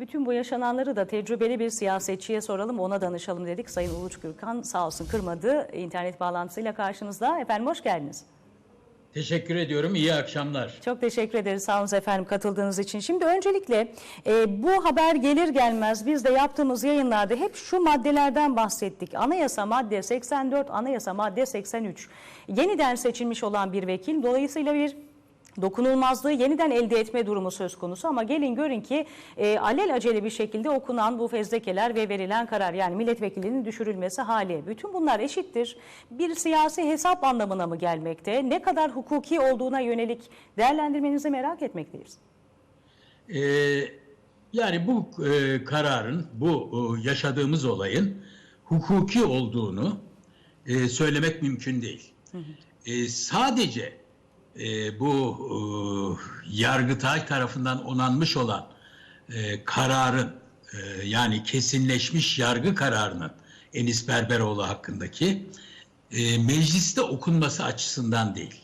Bütün bu yaşananları da tecrübeli bir siyasetçiye soralım, ona danışalım dedik. Sayın Uluç Gürkan sağ olsun kırmadı. İnternet bağlantısıyla karşınızda. Efendim hoş geldiniz. Teşekkür ediyorum. İyi akşamlar. Çok teşekkür ederiz sağ olun efendim katıldığınız için. Şimdi öncelikle e, bu haber gelir gelmez biz de yaptığımız yayınlarda hep şu maddelerden bahsettik. Anayasa madde 84, anayasa madde 83. Yeniden seçilmiş olan bir vekil dolayısıyla bir dokunulmazlığı yeniden elde etme durumu söz konusu ama gelin görün ki e, alel acele bir şekilde okunan bu fezlekeler ve verilen karar yani milletvekilinin düşürülmesi hali. Bütün bunlar eşittir. Bir siyasi hesap anlamına mı gelmekte? Ne kadar hukuki olduğuna yönelik değerlendirmenizi merak etmekteyiz. Ee, yani bu e, kararın, bu e, yaşadığımız olayın hukuki olduğunu e, söylemek mümkün değil. E, sadece e, bu e, Yargıtay tarafından onanmış olan e, kararın e, yani kesinleşmiş yargı kararının Enis Berberoğlu hakkındaki e, mecliste okunması açısından değil,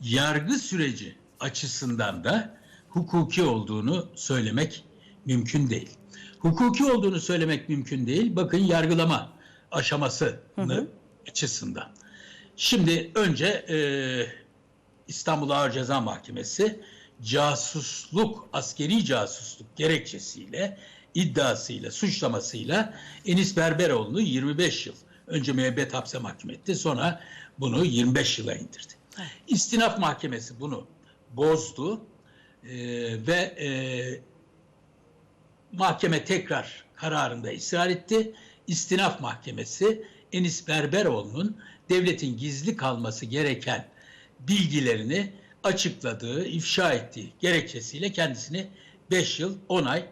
yargı süreci açısından da hukuki olduğunu söylemek mümkün değil. Hukuki olduğunu söylemek mümkün değil. Bakın yargılama aşaması açısından. Şimdi önce e, İstanbul Ağır Ceza Mahkemesi casusluk, askeri casusluk gerekçesiyle, iddiasıyla, suçlamasıyla Enis Berberoğlu'nu 25 yıl önce müebbet hapse mahkum etti. Sonra bunu 25 yıla indirdi. İstinaf Mahkemesi bunu bozdu e, ve e, mahkeme tekrar kararında ısrar etti. İstinaf Mahkemesi Enis Berberoğlu'nun devletin gizli kalması gereken bilgilerini açıkladığı, ifşa ettiği gerekçesiyle kendisini 5 yıl 10 ay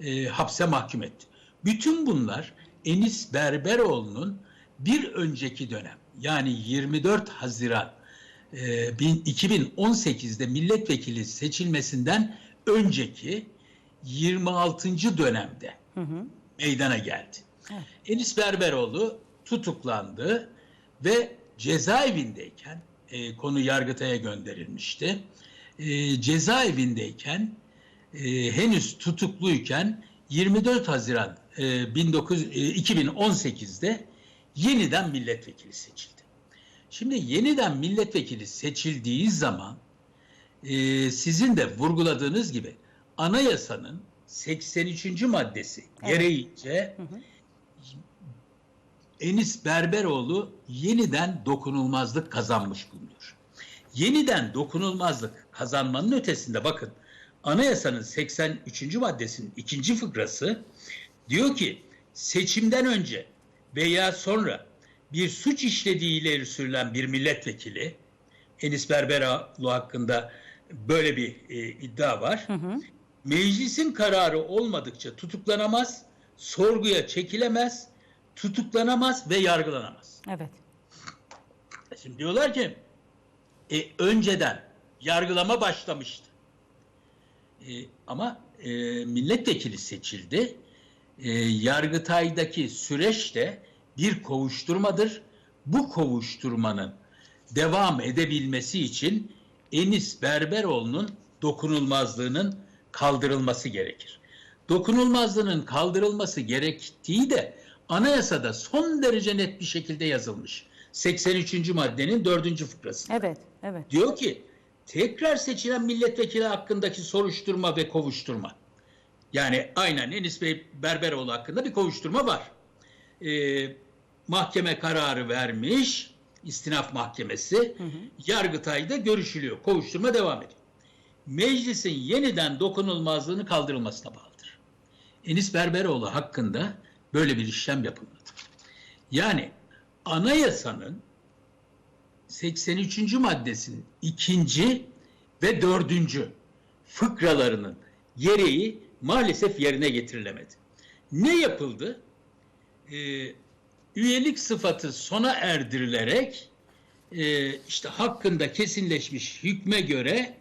e, hapse mahkum etti. Bütün bunlar Enis Berberoğlu'nun bir önceki dönem yani 24 Haziran e, bin- 2018'de milletvekili seçilmesinden önceki 26. dönemde meydana geldi. Enis Berberoğlu tutuklandı ve cezaevindeyken e, konu Yargıtay'a gönderilmişti. E, cezaevindeyken e, henüz tutukluyken 24 Haziran e, 19, e, 2018'de yeniden milletvekili seçildi. Şimdi yeniden milletvekili seçildiği zaman e, sizin de vurguladığınız gibi anayasanın 83. maddesi gereğince Enis Berberoğlu yeniden dokunulmazlık kazanmış bulunuyor. Yeniden dokunulmazlık kazanmanın ötesinde bakın anayasanın 83. maddesinin ikinci fıkrası diyor ki seçimden önce veya sonra bir suç işlediği ileri sürülen bir milletvekili Enis Berberoğlu hakkında böyle bir e, iddia var. Meclisin kararı olmadıkça tutuklanamaz, sorguya çekilemez, tutuklanamaz ve yargılanamaz. Evet. Şimdi diyorlar ki e, önceden yargılama başlamıştı. E, ama e, milletvekili seçildi. E, Yargıtay'daki süreç de bir kovuşturmadır. Bu kovuşturmanın devam edebilmesi için Enis Berberoğlu'nun dokunulmazlığının kaldırılması gerekir. Dokunulmazlığının kaldırılması gerektiği de anayasada son derece net bir şekilde yazılmış. 83. maddenin 4. fıkrası. Evet, evet. Diyor ki tekrar seçilen milletvekili hakkındaki soruşturma ve kovuşturma. Yani aynen Enis Bey Berberoğlu hakkında bir kovuşturma var. Ee, mahkeme kararı vermiş, istinaf mahkemesi, Yargıtay'da görüşülüyor, kovuşturma devam ediyor. Meclisin yeniden dokunulmazlığını kaldırılmasına bağlıdır. Enis Berberoğlu hakkında böyle bir işlem yapılmadı. Yani anayasanın 83. maddesinin ikinci ve dördüncü fıkralarının gereği maalesef yerine getirilemedi. Ne yapıldı? Ee, üyelik sıfatı sona erdirilerek e, işte hakkında kesinleşmiş hükme göre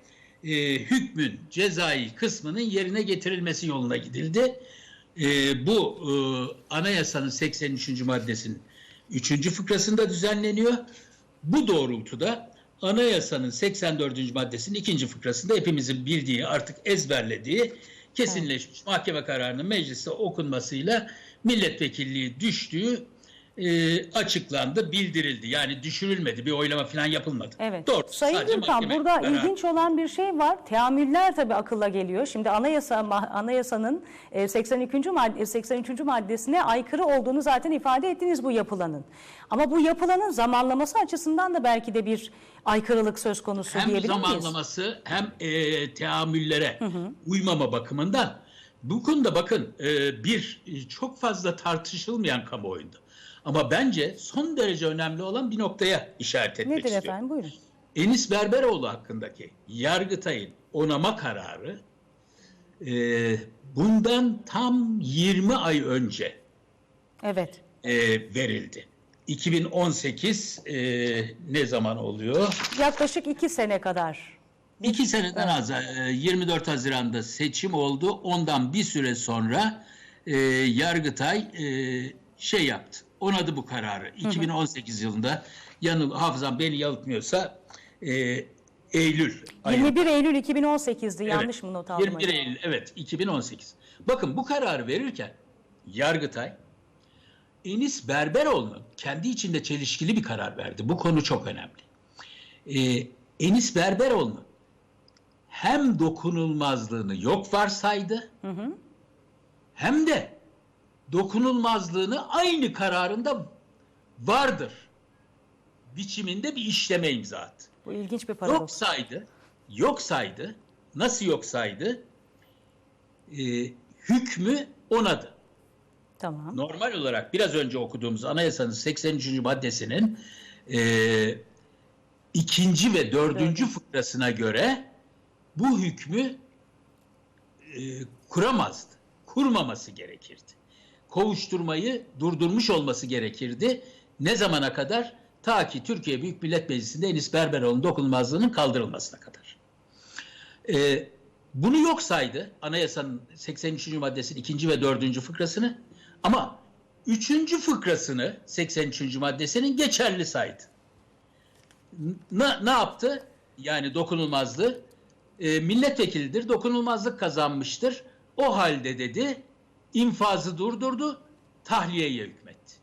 e, hükmün cezai kısmının yerine getirilmesi yoluna gidildi. E, bu e, anayasanın 83. maddesinin 3. fıkrasında düzenleniyor. Bu doğrultuda anayasanın 84. maddesinin 2. fıkrasında hepimizin bildiği artık ezberlediği kesinleşmiş mahkeme kararının mecliste okunmasıyla milletvekilliği düştüğü e, açıklandı, bildirildi. Yani düşürülmedi, bir oylama falan yapılmadı. Evet. Doğru. Sayın mahkeme burada kararı. ilginç olan bir şey var. Teamüller tabii akılla geliyor. Şimdi anayasa anayasanın e, 82. madde 83. maddesine aykırı olduğunu zaten ifade ettiniz bu yapılanın. Ama bu yapılanın zamanlaması açısından da belki de bir aykırılık söz konusu hem diyebilir miyiz? zamanlaması hem e, teamüllere uymama bakımından bu konuda bakın e, bir e, çok fazla tartışılmayan kamuoyunda. Ama bence son derece önemli olan bir noktaya işaret etmek Nedir istiyorum. efendim? Buyurun. Enis Berberoğlu hakkındaki Yargıtay'ın onama kararı e, bundan tam 20 ay önce Evet. e, verildi. 2018 e, ne zaman oluyor? Yaklaşık iki sene kadar. İki seneden az. e, 24 Haziran'da seçim oldu. Ondan bir süre sonra e, Yargıtay e, şey yaptı. Onadı bu kararı. 2018 yılında yanıl hafızam beni yanıltmıyorsa e, Eylül ayında. 21 Eylül 2018'di. Evet, Yanlış mı not aldım? 21 acaba? Eylül evet 2018. Bakın bu kararı verirken Yargıtay Enis Berberoğlu'nun kendi içinde çelişkili bir karar verdi. Bu konu çok önemli. Ee, Enis Berberoğlu'nun hem dokunulmazlığını yok varsaydı hem de dokunulmazlığını aynı kararında vardır biçiminde bir işleme imza attı. Bu ilginç bir Yok paradoks. saydı, yok saydı, nasıl yok saydı? Ee, hükmü onadı. Tamam. Normal olarak biraz önce okuduğumuz anayasanın 83. maddesinin e, ikinci ve dördüncü fıkrasına göre bu hükmü e, kuramazdı. Kurmaması gerekirdi. Kovuşturmayı durdurmuş olması gerekirdi. Ne zamana kadar? Ta ki Türkiye Büyük Millet Meclisi'nde Enis Berberoğlu'nun dokunulmazlığının kaldırılmasına kadar. Ee, bunu yok saydı anayasanın 83. maddesinin ikinci ve dördüncü fıkrasını ama üçüncü fıkrasını 83. maddesinin geçerli saydı. Ne, ne yaptı? Yani dokunulmazlığı e, milletvekilidir, dokunulmazlık kazanmıştır. O halde dedi infazı durdurdu, tahliyeye hükmetti.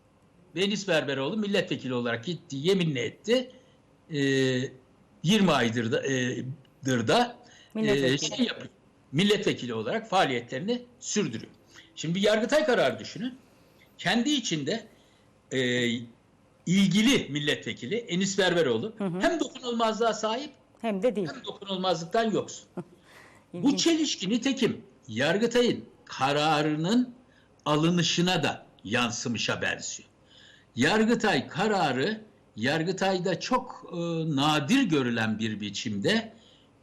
Deniz Berberoğlu milletvekili olarak gitti, yeminle etti. E, 20 aydır da, e, da e, Milletvekili. şey yapıyor. Milletvekili olarak faaliyetlerini sürdürüyor. Şimdi bir Yargıtay kararı düşünün. Kendi içinde e, ilgili milletvekili Enis Berberoğlu hem dokunulmazlığa sahip Hem de değil. hem dokunulmazlıktan yoksun. Bu çelişki nitekim Yargıtay'ın kararının alınışına da yansımışa benziyor. Yargıtay kararı Yargıtay'da çok e, nadir görülen bir biçimde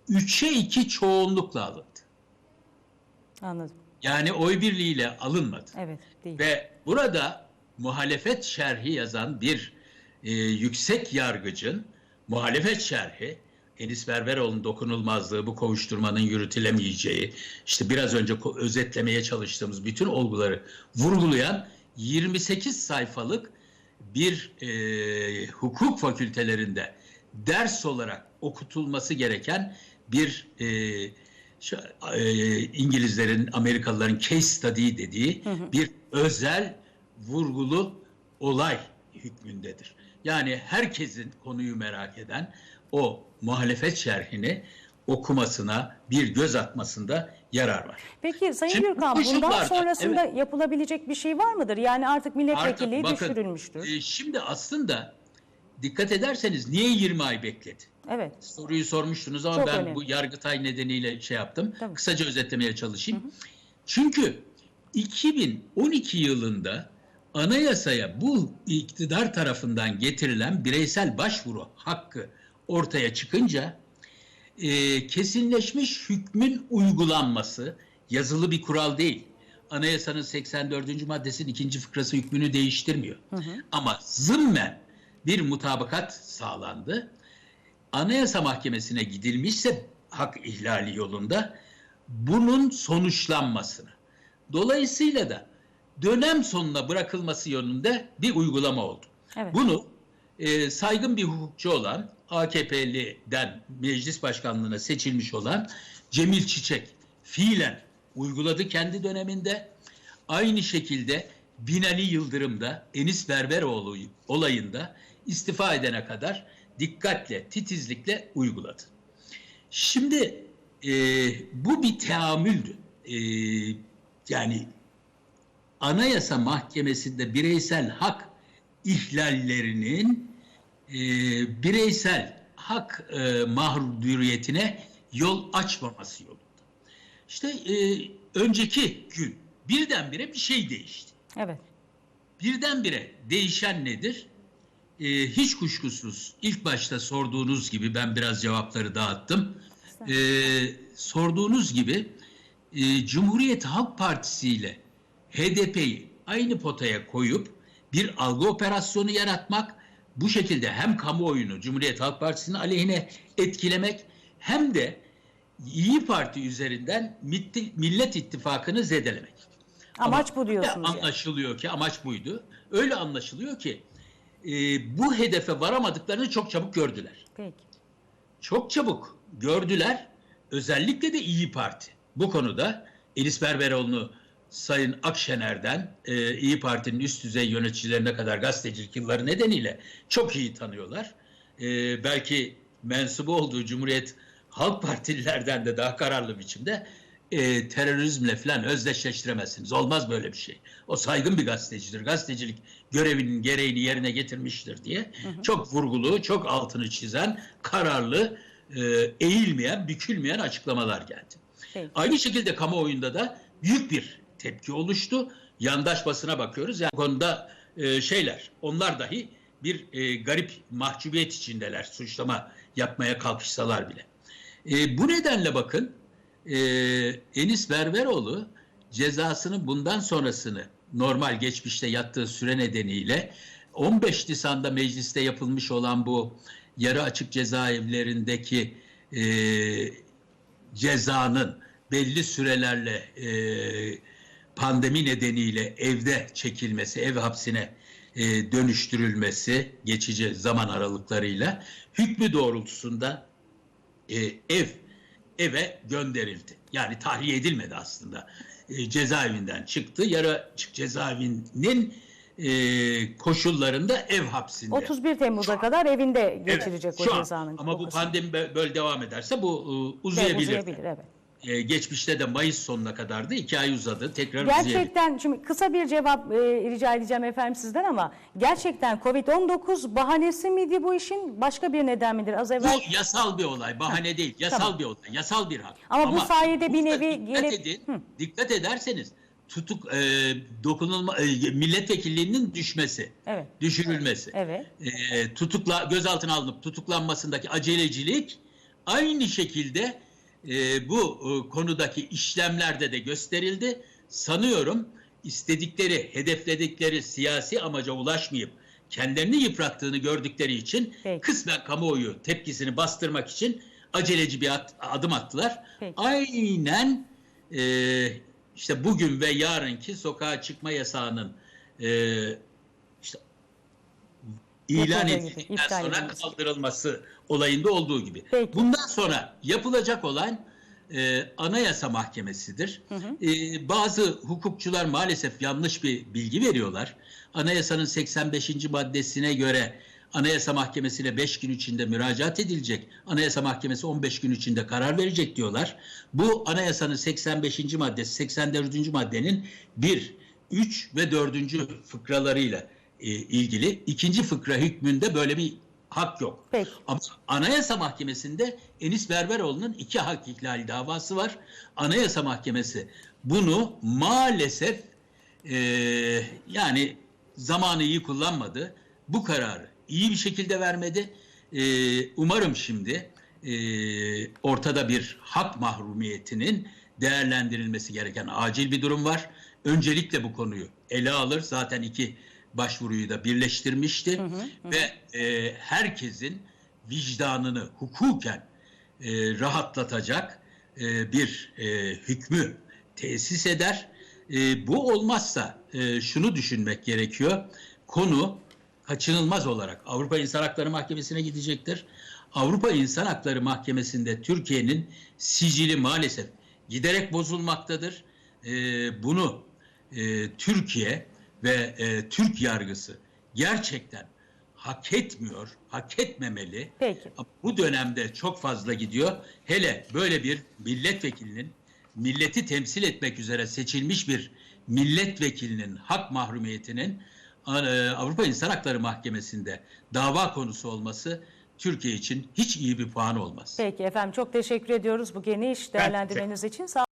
3'e 2 çoğunlukla alındı. Anladım. Yani oy birliğiyle alınmadı. Evet. Değil. Ve burada muhalefet şerhi yazan bir e, yüksek yargıcın muhalefet şerhi Enis Berberoğlu'nun dokunulmazlığı, bu kovuşturmanın yürütülemeyeceği, işte biraz önce özetlemeye çalıştığımız bütün olguları vurgulayan 28 sayfalık bir e, hukuk fakültelerinde ders olarak okutulması gereken bir e, şu, e, İngilizlerin, Amerikalıların case study dediği bir özel vurgulu olay hükmündedir. Yani herkesin konuyu merak eden o muhalefet şerhini okumasına, bir göz atmasında yarar var. Peki Sayın Şimdi Gürkan bu bundan sonrasında yapılabilecek bir şey var mıdır? Yani artık milletvekilliği Artık bakın, düşürülmüştür. e, şimdi aslında dikkat ederseniz niye 20 ay bekledi? Evet. Soruyu sormuştunuz ama Çok ben önemli. bu Yargıtay nedeniyle şey yaptım. Tabii. Kısaca özetlemeye çalışayım. Çünkü 2012 yılında anayasaya bu iktidar tarafından getirilen bireysel başvuru hakkı ortaya çıkınca e, kesinleşmiş hükmün uygulanması yazılı bir kural değil. Anayasanın 84. maddesinin ikinci fıkrası hükmünü değiştirmiyor. Ama zımmen bir mutabakat sağlandı. Anayasa Mahkemesi'ne gidilmişse hak ihlali yolunda bunun sonuçlanmasını. Dolayısıyla da dönem sonuna bırakılması yönünde bir uygulama oldu. Evet. Bunu e, saygın bir hukukçu olan AKP'liden meclis başkanlığına seçilmiş olan Cemil Çiçek fiilen uyguladı kendi döneminde. Aynı şekilde Binali Yıldırım'da Enis Berberoğlu olayında istifa edene kadar dikkatle, titizlikle uyguladı. Şimdi e, bu bir teamüldü. E, yani Anayasa Mahkemesi'nde bireysel hak ihlallerinin e, bireysel hak e, mahruriyetine yol açmaması yolunda. İşte e, önceki gün birdenbire bir şey değişti. Evet. Birdenbire değişen nedir? E, hiç kuşkusuz ilk başta sorduğunuz gibi ben biraz cevapları dağıttım. E, sorduğunuz gibi e, Cumhuriyet Halk Partisi ile HDP'yi aynı potaya koyup bir algı operasyonu yaratmak, bu şekilde hem kamuoyunu Cumhuriyet Halk Partisi'nin aleyhine etkilemek hem de İyi Parti üzerinden Millet İttifakı'nı zedelemek. Amaç bu Ama diyorsunuz. yani. Anlaşılıyor ki amaç buydu. Öyle anlaşılıyor ki e, bu hedefe varamadıklarını çok çabuk gördüler. Peki. Çok çabuk gördüler. Özellikle de İyi Parti. Bu konuda Elis Berberoğlu'nu Sayın Akşener'den e, İyi Parti'nin üst düzey yöneticilerine kadar gazetecilik yılları nedeniyle çok iyi tanıyorlar. E, belki mensubu olduğu Cumhuriyet Halk Partililerden de daha kararlı biçimde e, terörizmle falan özdeşleştiremezsiniz. Olmaz böyle bir şey. O saygın bir gazetecidir. Gazetecilik görevinin gereğini yerine getirmiştir diye çok vurgulu, çok altını çizen, kararlı, e, eğilmeyen, bükülmeyen açıklamalar geldi. Peki. Aynı şekilde kamuoyunda da büyük bir tepki oluştu. Yandaş basına bakıyoruz. Yani bu konuda e, şeyler, onlar dahi bir e, garip mahcubiyet içindeler. Suçlama yapmaya kalkışsalar bile. E, bu nedenle bakın e, Enis Berberoğlu cezasının bundan sonrasını normal geçmişte yattığı süre nedeniyle 15 Nisan'da mecliste yapılmış olan bu yarı açık cezaevlerindeki e, cezanın belli sürelerle e, pandemi nedeniyle evde çekilmesi, ev hapsine e, dönüştürülmesi geçici zaman aralıklarıyla hükmü doğrultusunda e, ev eve gönderildi. Yani tahliye edilmedi aslında. E, cezaevinden çıktı. Yarı açık cezaevinin e, koşullarında ev hapsinde. 31 Temmuz'a kadar evinde geçirecek Evet, o an. cezanın. Ama o bu pandemi bö- böyle devam ederse bu e, uzayabilir. uzayabilir evet. E, geçmişte de Mayıs sonuna kadardı. iki ay uzadı. Tekrar. Gerçekten şimdi kısa bir cevap e, rica edeceğim efendim sizden ama gerçekten Covid-19 bahanesi miydi bu işin başka bir neden midir? Az evvel Bu yasal bir olay, bahane değil. Yasal Tamam. bir olay, yasal bir hak. Ama bu sayede bir nevi dikkat gelip- edin, Hı. dikkat ederseniz tutuk e, dokunulma e, milletvekilliğinin düşmesi, Evet. düşürülmesi, Evet. e, tutukla gözaltına alınıp tutuklanmasındaki acelecilik aynı şekilde e, bu e, konudaki işlemlerde de gösterildi. Sanıyorum istedikleri, hedefledikleri siyasi amaca ulaşmayıp kendilerini yıprattığını gördükleri için Peki. kısmen kamuoyu tepkisini bastırmak için aceleci bir at- adım attılar. Peki. Aynen e, işte bugün ve yarınki sokağa çıkma yasağının e, ilan edildikten sonra edilmesi. kaldırılması olayında olduğu gibi. Peki. Bundan sonra yapılacak olan e, Anayasa Mahkemesi'dir. E, bazı hukukçular maalesef yanlış bir bilgi veriyorlar. Anayasanın 85. maddesine göre Anayasa Mahkemesi'ne 5 gün içinde müracaat edilecek. Anayasa Mahkemesi 15 gün içinde karar verecek diyorlar. Bu anayasanın 85. maddesi 84. maddenin 1, 3 ve 4. fıkralarıyla ilgili. İkinci fıkra hükmünde böyle bir hak yok. Peki. Ama Anayasa Mahkemesi'nde Enis Berberoğlu'nun iki hak ihlali davası var. Anayasa Mahkemesi bunu maalesef e, yani zamanı iyi kullanmadı. Bu kararı iyi bir şekilde vermedi. E, umarım şimdi e, ortada bir hak mahrumiyetinin değerlendirilmesi gereken acil bir durum var. Öncelikle bu konuyu ele alır. Zaten iki başvuruyu da birleştirmişti ve e, herkesin vicdanını hukuken e, rahatlatacak e, bir e, hükmü tesis eder. E, bu olmazsa e, şunu düşünmek gerekiyor. Konu kaçınılmaz olarak Avrupa İnsan Hakları Mahkemesi'ne gidecektir. Avrupa İnsan Hakları Mahkemesi'nde Türkiye'nin sicili maalesef giderek bozulmaktadır. E, bunu e, Türkiye ve e, Türk yargısı gerçekten hak etmiyor, hak etmemeli. Peki. Bu dönemde çok fazla gidiyor. Hele böyle bir milletvekilinin milleti temsil etmek üzere seçilmiş bir milletvekilinin hak mahrumiyetinin e, Avrupa İnsan Hakları Mahkemesi'nde dava konusu olması Türkiye için hiç iyi bir puan olmaz. Peki efendim çok teşekkür ediyoruz bu geniş değerlendirmeniz için. Sağ